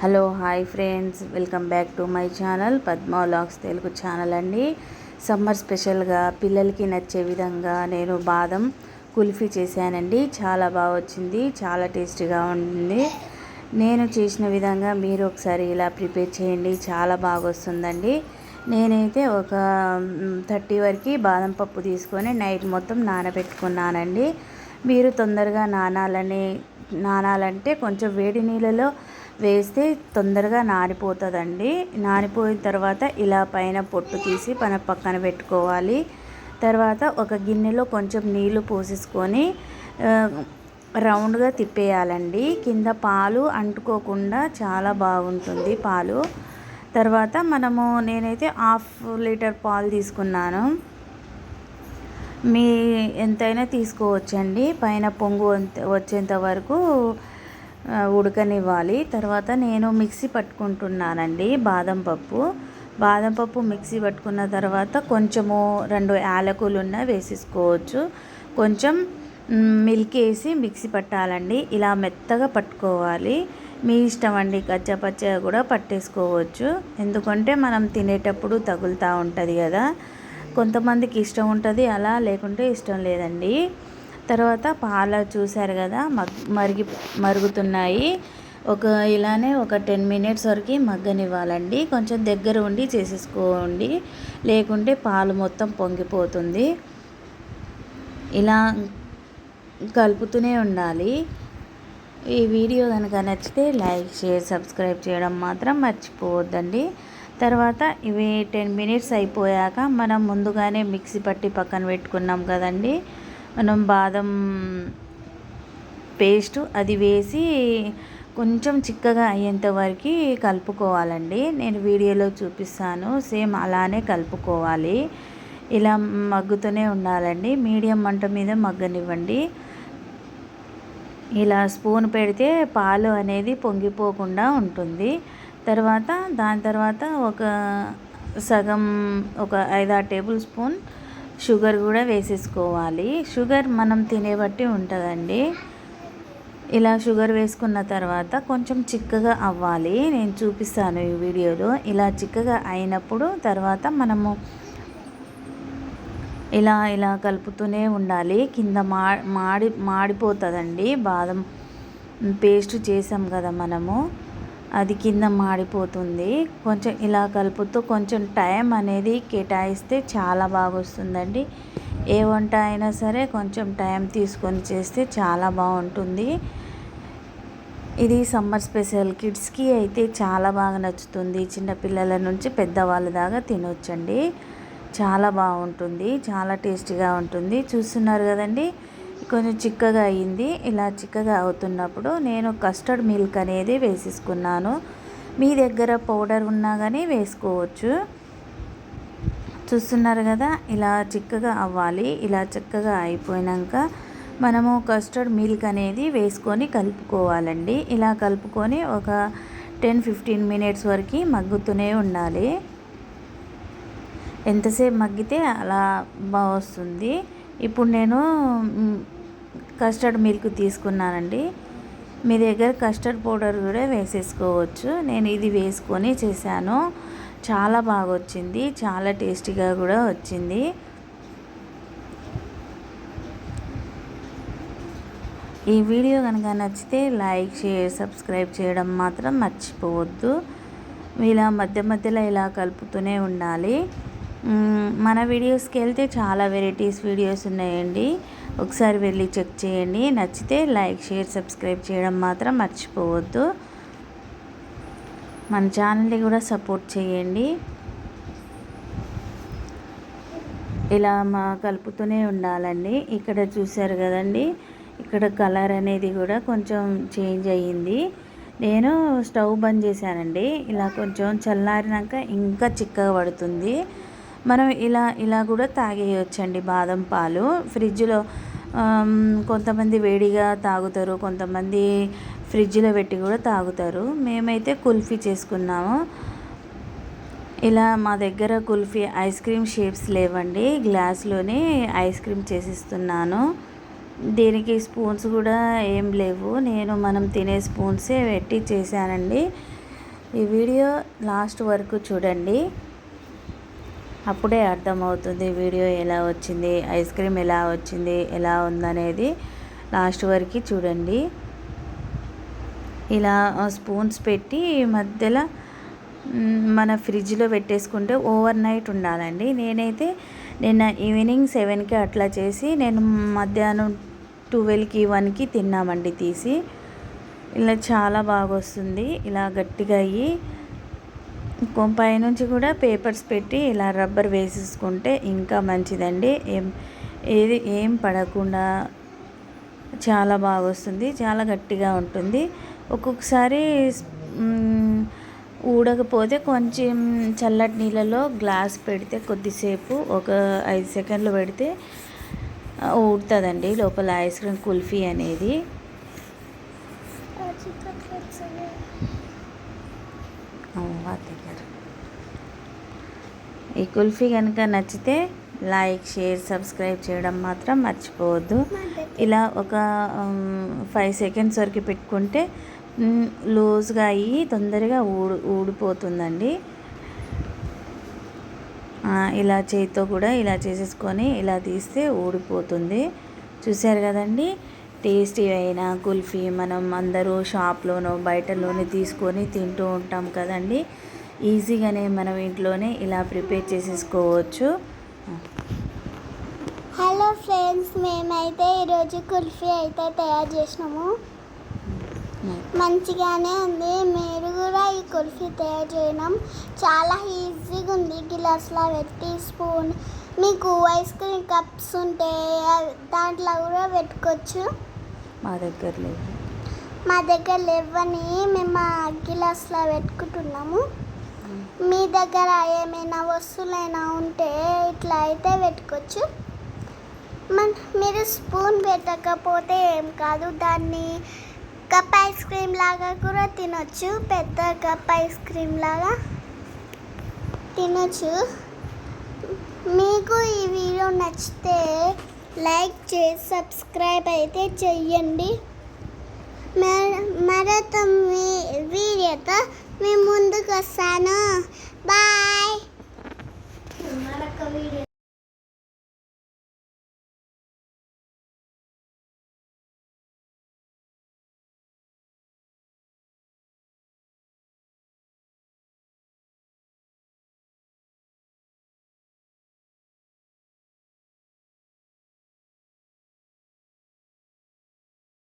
Hello hi friends. Welcome back to my channel Padma logs Telugu channel అండి. Summer స్పెషల్గా పిల్లలకి నచ్చే విధంగా నేను బాదం కుల్ఫీ చేశానండి. చాలా బాగా వచ్చింది చాలా టేస్టీగా ఉంది. నేను చేసిన విధంగా మీరు ఒకసారి ఇలా ప్రిపేర్ చేయండి చాలా బాగా వస్తుందండి. నేనైతే ఒక థర్టీ వరకు బాదం పప్పు తీసుకొని నైట్ మొత్తం నానబెట్టుకున్నానండి. మీరు తొందరగా నానాలని నానాలంటే కొంచెం వేడి నీళ్ళలో వేస్తే తొందరగా నానిపోతుందండి. నానిపోయిన తర్వాత ఇలా పైన పొట్టు తీసి మన పక్కన పెట్టుకోవాలి. తర్వాత ఒక గిన్నెలో కొంచెం నీళ్ళు పోసేసుకొని రౌండ్గా తిప్పేయాలండి. కింద పాలు అంటుకోకుండా చాలా బాగుంటుంది పాలు. తర్వాత మనము నేనైతే హాఫ్ లీటర్ పాలు తీసుకున్నాను. మీ ఎంతైనా తీసుకోవచ్చండి. పైన పొంగు వచ్చేంత వరకు ఉడకనివ్వాలి. తర్వాత నేను మిక్సీ పట్టుకుంటున్నానండి బాదం పప్పు. బాదం పప్పు మిక్సీ పట్టుకున్న తర్వాత కొంచెము రెండు యాలకులున్న వేసేసుకోవచ్చు. కొంచెం మిల్క్ వేసి మిక్సీ పట్టాలండి. ఇలా మెత్తగా పట్టుకోవాలి. మీ ఇష్టం అండి కచ్చపచ్చగా కూడా పట్టేసుకోవచ్చు. ఎందుకంటే మనం తినేటప్పుడు తగులుతూ ఉంటుంది కదా. కొంతమందికి ఇష్టం ఉంటుంది అలా లేకుంటే ఇష్టం లేదండి. తర్వాత పాలు చూశారు కదా మగ్ మరిగి మరుగుతున్నాయి. ఒక ఇలానే ఒక టెన్ మినిట్స్ వరకు మగ్గనివ్వాలండి. కొంచెం దగ్గర ఉండి చేసేసుకోండి. లేకుంటే పాలు మొత్తం పొంగిపోతుంది. ఇలా కలుపుతూనే ఉండాలి. ఈ వీడియో కనుక నచ్చితే లైక్ షేర్ సబ్స్క్రైబ్ చేయడం మాత్రం మర్చిపోవద్దండి. తర్వాత ఇవి టెన్ మినిట్స్ అయిపోయాక మనం ముందుగానే మిక్సీ పట్టి పక్కన పెట్టుకున్నాం కదండీ. మనం బాదం పేస్ట్ అది వేసి కొంచెం చిక్కగా అయ్యేంత వరకు కలుపుకోవాలండి. నేను వీడియోలో చూపిస్తాను. సేమ్ అలానే కలుపుకోవాలి. ఇలా మగ్గుతూనే ఉండాలండి. మీడియం మంట మీద మగ్గనివ్వండి. ఇలా స్పూన్ పెడితే పాలు అనేది పొంగిపోకుండా ఉంటుంది. తర్వాత దాని తర్వాత ఒక సగం ఒక ఐదారు టేబుల్ స్పూన్ షుగర్ కూడా వేసేసుకోవాలి. షుగర్ మనం తినే బట్టి ఉంటుందండి. ఇలా షుగర్ వేసుకున్న తర్వాత కొంచెం చిక్కగా అవ్వాలి. నేను చూపిస్తాను ఈ వీడియోలో. ఇలా చిక్కగా అయినప్పుడు తర్వాత మనము ఇలా ఇలా కలుపుతూనే ఉండాలి. కింద మా మాడి మాడిపోతుందండి. బాదం పేస్ట్ చేసాం కదా మనము. అది కింద మాడిపోతుంది. కొంచెం ఇలా కలుపుతూ కొంచెం టైం అనేది కేటాయిస్తే చాలా బాగా వస్తుందండి ఏ వంట అయినా సరే కొంచెం టైం తీసుకొని చేస్తే చాలా బాగుంటుంది. ఇది సమ్మర్ స్పెషల్ కిడ్స్కి అయితే చాలా బాగా నచ్చుతుంది. చిన్నపిల్లల నుంచి పెద్దవాళ్ళ దాకా తినొచ్చండి. చాలా బాగుంటుంది. చాలా టేస్టీగా ఉంటుంది. చూస్తున్నారు కదండి? కొంచెం చిక్కగా అయ్యింది ఇలా చిక్కగా అవుతున్నప్పుడు నేను కస్టర్డ్ మిల్క్ అనేది వేసేసుకున్నాను. మీ దగ్గర పౌడర్ ఉన్నా కానీ వేసుకోవచ్చు. చూస్తున్నారు కదా ఇలా చిక్కగా అవ్వాలి. ఇలా చిక్కగా అయిపోయాక మనము కస్టర్డ్ మిల్క్ అనేది వేసుకొని కలుపుకోవాలండి. ఇలా కలుపుకొని ఒక టెన్ ఫిఫ్టీన్ మినిట్స్ వరకు మగ్గుతూనే ఉండాలి. ఎంతసేపు మగ్గితే అలా బాగా వస్తుంది. ఇప్పుడు నేను కస్టర్డ్ మిల్క్ తీసుకున్నానండి. మీ దగ్గర కస్టర్డ్ పౌడర్ కూడా వేసేసుకోవచ్చు. నేను ఇది వేసుకొని చేశాను. చాలా బాగా వచ్చింది చాలా టేస్టీగా కూడా వచ్చింది. ఈ వీడియో కనుక నచ్చితే లైక్ షేర్ సబ్స్క్రైబ్ చేయడం మాత్రం మర్చిపోవద్దు. ఇలా మధ్య మధ్యలో ఇలా కలుపుతూనే ఉండాలి. మన వీడియోస్కి వెళ్తే చాలా వెరైటీస్ వీడియోస్ ఉన్నాయండి. ఒకసారి వెళ్ళి చెక్ చేయండి. నచ్చితే లైక్ షేర్ సబ్స్క్రైబ్ చేయడం మాత్రం మర్చిపోవద్దు. మన ఛానల్ని కూడా సపోర్ట్ చేయండి. ఇలా మా కలుపుతూనే ఉండాలండి. ఇక్కడ చూశారు కదండి. ఇక్కడ కలర్ అనేది కూడా కొంచెం చేంజ్ అయ్యింది. నేను స్టవ్ బంద్ చేశానండి. ఇలా కొంచెం చల్లారినాక ఇంకా చిక్కగా పడుతుంది. మనం ఇలా ఇలా కూడా తాగేయచ్చండి బాదం పాలు. ఫ్రిడ్జ్లో కొంతమంది వేడిగా తాగుతారు కొంతమంది ఫ్రిడ్జ్లో పెట్టి కూడా తాగుతారు. మేమైతే కుల్ఫీ చేసుకున్నాము. ఇలా మా దగ్గర కుల్ఫీ ఐస్ క్రీమ్ షేప్స్ లేవండి. గ్లాస్లోనే ఐస్ క్రీమ్ చేసిస్తున్నాను. దీనికి స్పూన్స్ కూడా ఏం లేవు. నేను మనం తినే స్పూన్సే పెట్టి చేశానండి. ఈ వీడియో లాస్ట్ వరకు చూడండి. అప్పుడే అర్థమవుతుంది వీడియో ఎలా వచ్చింది ఐస్ క్రీమ్ ఎలా వచ్చింది ఎలా ఉందనేది లాస్ట్ వరకు చూడండి. ఇలా స్పూన్స్ పెట్టి మధ్యలో మన ఫ్రిడ్జ్లో పెట్టేసుకుంటే ఓవర్ నైట్ ఉండాలండి. నేనైతే నిన్న ఈవినింగ్ సెవెన్కి అట్లా చేసి నేను మధ్యాహ్నం ట్వెల్వ్కి వన్కి తిన్నామండి తీసి. ఇలా చాలా బాగా వస్తుంది ఇలా గట్టిగా అయ్యి పైనుంచి కూడా పేపర్స్ పెట్టి ఇలా రబ్బర్ వేసేసుకుంటే ఇంకా మంచిదండి. ఏం ఏది ఏం పడకుండా చాలా బాగా వస్తుంది చాలా గట్టిగా ఉంటుంది. ఒక్కొక్కసారి ఊడకపోతే కొంచెం చల్లటి నీళ్ళలో గ్లాస్ పెడితే కొద్దిసేపు ఒక ఐదు సెకండ్లు పెడితే ఊడుతుందండి లోపల ఐస్ క్రీమ్ కుల్ఫీ అనేది. దగ్గర ఈ కుల్ఫీ కనుక నచ్చితే లైక్ షేర్ సబ్స్క్రైబ్ చేయడం మాత్రం మర్చిపోవద్దు. ఇలా ఒక ఫైవ్ సెకండ్స్ వరకు పెట్టుకుంటే లూజ్గా అయ్యి తొందరగా ఊడు ఊడిపోతుందండి. ఇలా చేతితో కూడా ఇలా చేసేసుకొని ఇలా తీస్తే ఊడిపోతుంది. చూశారు కదండి? టేస్టీ అయిన కుల్ఫీ మనం అందరూ షాప్లోనో బయటలోనే తీసుకొని తింటూ ఉంటాం కదండి. ఈజీగానే మనం ఇంట్లోనే ఇలా ప్రిపేర్ చేసేసుకోవచ్చు. హలో ఫ్రెండ్స్ మేమైతే ఈరోజు కుల్ఫీ అయితే తయారు చేసినాము. మంచిగానే ఉంది. మీరు కూడా ఈ కుల్ఫీ తయారు చేయడం చాలా ఈజీగా ఉంది. గిలాస్లో పెట్టి స్పూన్ మీకు ఐస్ క్రీమ్ కప్స్ ఉంటే దాంట్లో కూడా పెట్టుకోవచ్చు. మా దగ్గర లేవు. మా దగ్గర లేవని మేము గిలాస్లో పెట్టుకుంటున్నాము. మీ దగ్గర ఏమైనా వస్తువులైనా ఉంటే ఇట్లా అయితే పెట్టుకోవచ్చు. మన మీరు స్పూన్ పెట్టకపోతే ఏం కాదు. దాన్ని కప్ ఐస్ క్రీమ్ లాగా కూడా తినొచ్చు. పెద్ద కప్ ఐస్ క్రీమ్ లాగా తినొచ్చు. మీకు ఈ వీడియో నచ్చితే లైక్ చేసి సబ్స్క్రైబ్ అయితే చెయ్యండి. మర- మరొక మీ- వీడియోతో మీ ముందుకు వస్తాను.